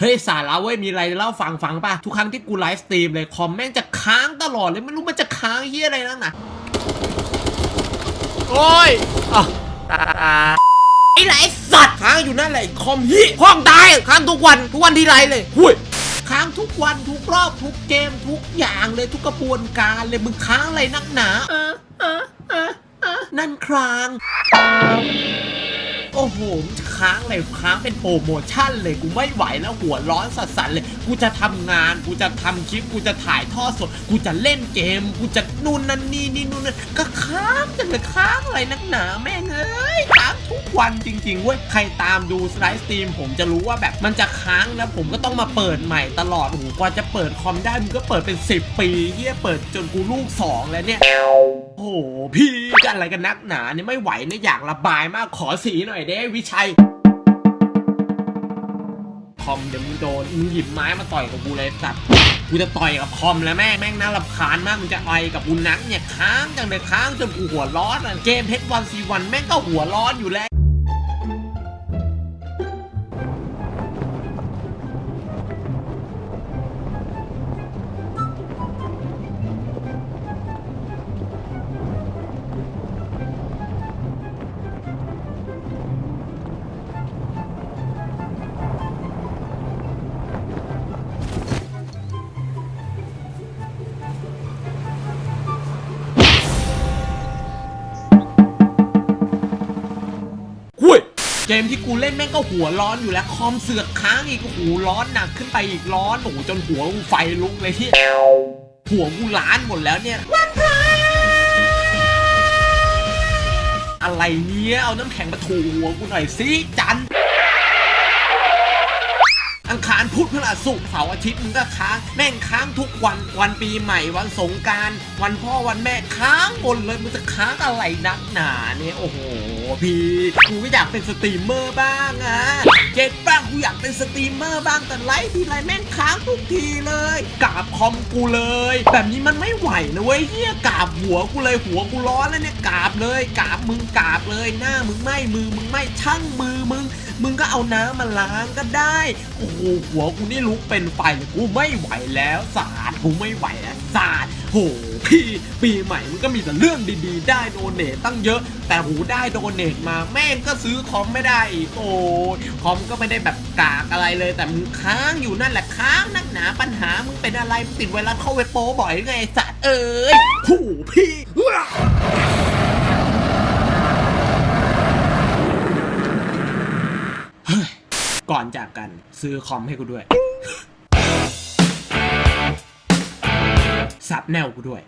เฮ้ยสาระเว้ยมีอะไรเล่าฟังฟังป่ะ ทุกครั้งที่กูไลฟ์สตรีมเลยคอมแม่งจะค้างตลอดเลยไม่รู้มันจะค้างเฮียอะไรนั่นน่ะโอ้ยอะไอ้ไรสัตว์ค้างอยู่นั่นแหละไอ้คอมเฮียห้องตายค้างทุกวันทุกวันที่ไรเลยหุยค้างทุกวันทุกรอบทุกเกมทุกอย่างเลยทุกกระบวนการเลยมึงค้างอะไรนักหนาเออเออเออเออนั่นครางโอ้โหมันจะ ค้างเลยค้างเป็นโปรโมชั่นเลยกูไม่ไหวแล้วหัวร้อนสัสสันเลยกูจะทำงานกูจะทำคลิปกูจะถ่ายทอดสด กูจะเล่นเกม กูจะนู่นนั่นนี่นี่นู่นนั่นก็ค้างจังเลยค้างอะไรนักหนาแม่งเอ้ยค้างทุ วันจริงๆเว้ยใครตามดูสไลด์สตรีมผมจะรู้ว่าแบบมันจะค้างแล้วผมก็ต้องมาเปิดใหม่ตลอดโอ้โหกว่าจะเปิดคอมได้มันก็เปิดเป็น 10 ปีเฮียเปิดจนกูลูกสองแล้วเนี่ย โอ้โหพี่จะอะไรกันนักหนาเนี่ยไม่ไหวเนี่ยอยากระบายมากขอสีหน่อยเด้วิชัยคอมเดี๋ยวมึงโดนมึงหยิบไม้มาต่อยกับกูเลยสัตว์กูจะต่อยกับคอมแล้วแม่งแม่งน่ารำคาญมากมึงจะไอกับกูนักเนี่ยค้างจังเลยค้างจนกูหัวร้อนอะเกมเพชรวันซีวันแม่งก็หัวร้อนอยู่แล้ว เกมที่กูเล่นแม่งก็หัวร้อนอยู่แล้วคอมเสือกค้างอีกหูร้อนหนักขึ้นไปอีกร้อนโอ้โหจนหัวกูไฟลุกเลยที่หัวกูล้านหมดแล้วเนี่ยอะไรเนี้ยเอาน้ำแข็งมาถูหัวกูหน่อยสิจัน อังคารพุธพฤหัสศุกร์เสาร์อาทิตย์มึงก็ค้างแม่งค้างทุกวันวันปีใหม่วันสงการวันพ่อวันแม่ค้างหมดเลยมึงจะค้างอะไรนักหนาเนี่ยโอ้โหพี่กูก็อยากเป็นสตรีมเมอร์บ้างอะเก็ตบ้างกูอยากเป็นสตรีมเมอร์บ้างแต่ไลฟ์ทีไรแม่งค้างทุกทีเลยกราบคอมกูเลย แบบนี้มันไม่ไหวนะเว้ยเฮียกราบหัวกูเลยหัวกูร้อนแล้วเนี่ยกราบเลยกราบมึงกราบเลยหน้ามึงไหม้มือมึงไหม้ช่างมือมึง มึงก็เอาน้ำมาล้างก็ได้โอ้โหหัวกูนี่ลุกเป็นไฟเลยกูไม่ไหวแล้วสาดกูไม่ไหวแล้วสาดโหพี่ปีใหม่มันก็มีแต่เรื่องดีๆ ได้โดเนทตั้งเยอะ แต่หูได้โดเนทมาแม่งก็ซื้อคอมไม่ได้อีกโอ้ยคอมก็ไม่ได้แบบกากอะไรเลย แต่มึงค้างอยู่นั่นแหละค้างนักหนาปัญหามึงเป็นอะไรติดไวรัสเข้าเว็บโปบ่อยไงสัตว์เอ้ยโหูพี่ ก่อนจากกันซื้อคอมให้กูด้วยสับแนวกูด้วย